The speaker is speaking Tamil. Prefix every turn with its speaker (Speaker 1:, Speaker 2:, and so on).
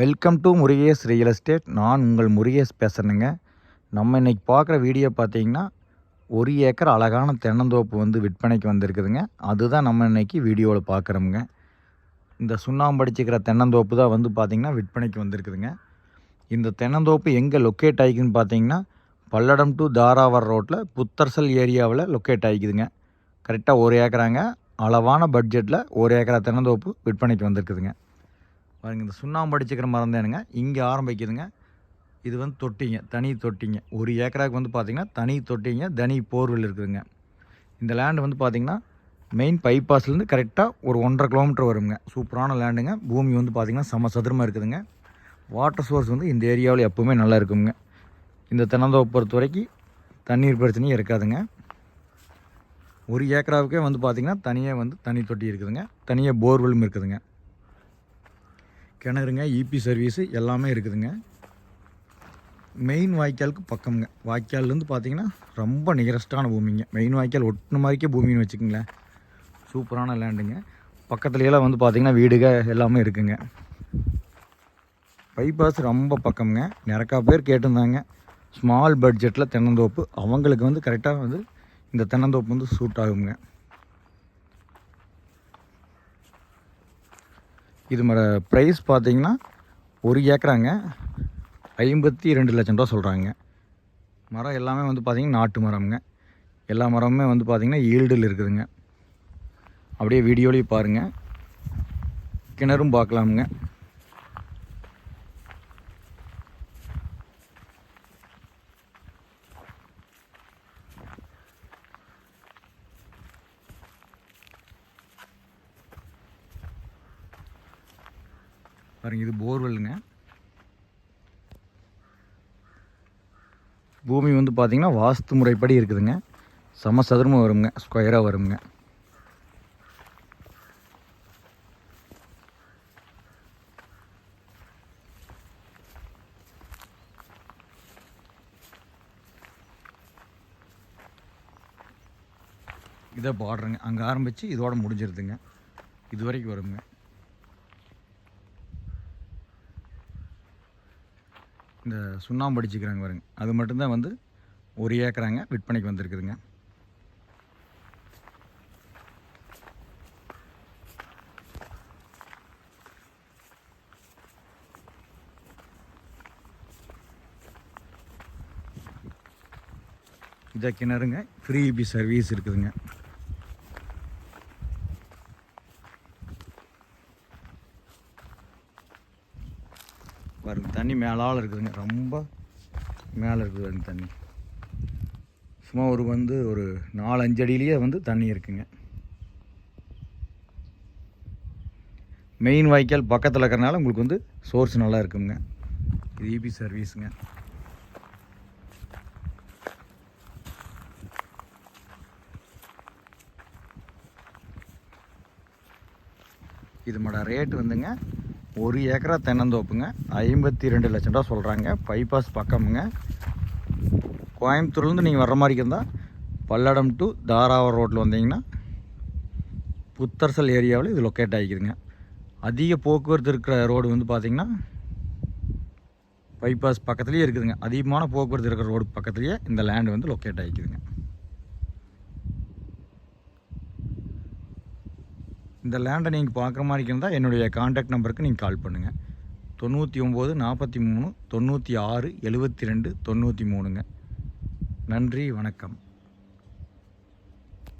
Speaker 1: Welcome to Murugesh real estate நான் உங்கள் முருகேஷ் பேசுகிறேங்க நம்ம இன்னைக்கு பார்க்குற வீடியோ பார்த்தீங்கன்னா ஒரு ஏக்கர் அழகான தென்னந்தோப்பு வந்து விற்பனைக்கு வந்திருக்குதுங்க. அதுதான் நம்ம இன்னைக்கு வீடியோவில் பார்க்குறோமுங்க. இந்த சுண்ணாம்படிச்சிக்கிற தென்னந்தோப்பு தான் வந்து பார்த்திங்கன்னா விற்பனைக்கு வந்திருக்குதுங்க. இந்த தென்னந்தோப்பு எங்கே லொக்கேட் ஆகிக்குன்னு பார்த்தீங்கன்னா பல்லடம் டு தாராவர் ரோட்டில் புத்தர்சல் ஏரியாவில் லொக்கேட் ஆகிக்குதுங்க. கரெக்டாக ஒரு ஏக்கராங்க. அளவான பட்ஜெட்டில் ஒரு ஏக்கரா தென்னந்தோப்பு விற்பனைக்கு வந்திருக்குதுங்க. பாருங்கள் இந்த சுண்ணாம்பு அடிச்சுக்கிற மரம் தானுங்க இங்கே ஆரம்பிக்குதுங்க. இது வந்து தொட்டிங்க தனி தொட்டிங்க. ஒரு ஏக்கராக்கு வந்து பார்த்திங்கன்னா தனி தொட்டிங்க தனி போர்வெல் இருக்குதுங்க. இந்த லேண்டு வந்து பார்த்திங்கன்னா மெயின் பைபாஸ்லேருந்து கரெக்டாக ஒரு ஒன்றரை கிலோமீட்டர் வருங்க. சூப்பரான லேண்டுங்க பூமி வந்து பார்த்திங்கன்னா சம சதுரமாக இருக்குதுங்க. வாட்டர் சோர்ஸ் வந்து இந்த ஏரியாவில் எப்போவுமே நல்லா இருக்குங்க. இந்த தென்னந்தோப்பு பொறுத்த வரைக்கும் தண்ணீர் பிரச்சனையும் இருக்காதுங்க. ஒரு ஏக்கராவுக்கே வந்து பார்த்திங்கன்னா தனியாக வந்து தனி தொட்டி இருக்குதுங்க. தனியாக போர்வெல்லும் இருக்குதுங்க. கிணறுங்க இபி சர்வீஸு எல்லாமே இருக்குதுங்க. மெயின் வாய்க்காலுக்கு பக்கம்ங்க. வாய்க்கால்லேருந்து பார்த்தீங்கன்னா ரொம்ப நியரஸ்டான பூமிங்க. மெயின் வாய்க்கால் ஒட்டின மாதிரிக்கே பூமின்னு வச்சுக்கோங்களேன். சூப்பரான லேண்டுங்க பக்கத்துலையெல்லாம் வந்து பார்த்திங்கன்னா வீடுக எல்லாமே இருக்குங்க. பைபாஸ் ரொம்ப பக்கம்ங்க. நிறையா பேர் கேட்டிருந்தாங்க. ஸ்மால் பட்ஜெட்டில் தென்னந்தோப்பு. அவங்களுக்கு வந்து கரெக்டாக வந்து இந்த தென்னந்தோப்பு வந்து சூட் ஆகுங்க. இது மாதிரி ப்ரைஸ் பார்த்தீங்கன்னா ஒரு ஏக்கராங்க ஐம்பத்தி ரெண்டு லட்சம் ரூபா சொல்கிறாங்க மரம் எல்லாமே வந்து பார்த்திங்கன்னா நாட்டு மரம்ங்க. எல்லா மரமுமே வந்து பார்த்திங்கன்னா ஈல்டில் இருக்குதுங்க. அப்படியே வீடியோலையும் பாருங்கள் கிணறும் பார்க்கலாமுங்க. பாருங்க இது போர்வெல்லுங்க. பூமி வந்து பார்த்திங்கன்னா வாஸ்து முறைப்படி இருக்குதுங்க. சமசதுரமாக வருங்க ஸ்கொயராக வருங்க. இதை பாடுறேங்க. அங்கே ஆரம்பித்து இதோட முடிஞ்சிருதுங்க. இது வரைக்கும் வருங்க. இந்த சுண்ணாம்பு அடிச்சுக்கிறாங்க பாருங்க. அது மட்டும்தான் வந்து ஒரு ஏக்கராங்க விற்பனைக்கு வந்திருக்குதுங்க. இதை கிணறுங்க ஃப்ரீ பி சர்வீஸ் இருக்குதுங்க. பாருங்கள் தண்ணி மேலால் இருக்குதுங்க. ரொம்ப மேலே இருக்குது அந்த தண்ணி. சும்மா ஒரு வந்து ஒரு நாலு அஞ்சு அடியிலேயே வந்து தண்ணி இருக்குங்க. மெயின் வாய்க்கால் பக்கத்தில் இருக்கிறனால உங்களுக்கு வந்து சோர்ஸ் நல்லா இருக்குங்க. இது இபி சர்வீஸுங்க இது மட ரேட் வந்துங்க. ஒரு ஏக்கரா தென்னந்தோப்புங்க. ஐம்பத்தி ரெண்டு லட்சம் ரூபா சொல்கிறாங்க பைபாஸ் பக்கமுங்க. கோயம்புத்தூர்லேருந்து நீங்கள் வர்ற மாதிரி இருந்தால் பல்லடம் டு தாராவரம் ரோட்டில் வந்தீங்கன்னா புத்தர்சல் ஏரியாவில் இது லொக்கேட் ஆகிக்குதுங்க. அதிக போக்குவரத்து இருக்கிற ரோடு வந்து பார்த்திங்கன்னா பைபாஸ் பக்கத்துலேயே இருக்குதுங்க. அதிகமான போக்குவரத்து இருக்கிற ரோடு பக்கத்துலேயே இந்த லேண்டு வந்து லொக்கேட் ஆகிக்குதுங்க. இந்த லேண்டை நீங்கள் பார்க்குற மாதிரி இருந்தால் என்னுடைய காண்டாக்ட் நம்பருக்கு நீங்கள் கால் பண்ணுங்கள் தொண்ணூற்றி ஒம்பது நாற்பத்தி மூணு தொண்ணூற்றி ஆறு எழுபத்தி ரெண்டு தொண்ணூற்றி மூணுங்க. நன்றி வணக்கம்.